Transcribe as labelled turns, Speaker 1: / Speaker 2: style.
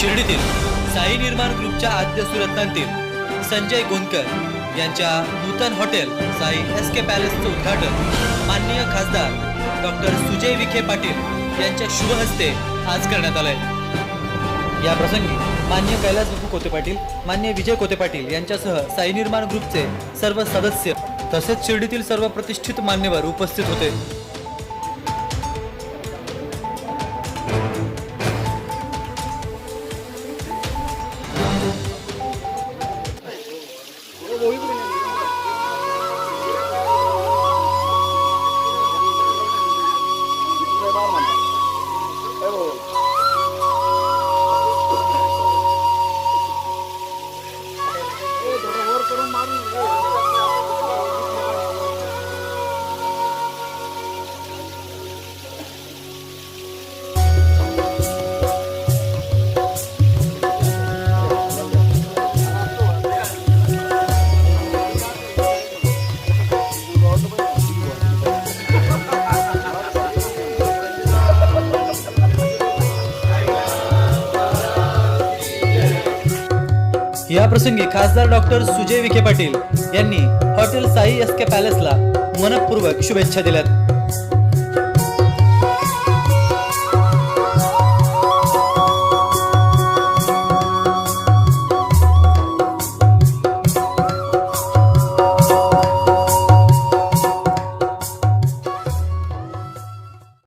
Speaker 1: शिर्डीतील साई निर्माण ग्रुपच्या आद्य सुरत्नांतील संजय गोंदकर यांच्या नूतन हॉटेल साई एस के पॅलेसचं उद्घाटन माननीय खासदार डॉक्टर सुजय विखे पाटील यांच्या शुभ हस्ते आज करण्यात आलंय. या प्रसंगी मान्य कैलास बापू कोते पाटील मान्य विजय कोते पाटील यांच्यासह साई निर्माण ग्रुपचे सर्व सदस्य तसेच शिर्डीतील सर्व प्रतिष्ठित मान्यवर उपस्थित होते. या प्रसंगी खासदार डॉक्टर सुजय विखे पाटील यांनी हॉटेल साई एस के पॅलेसला मनपूर्वक शुभेच्छा दिल्यात.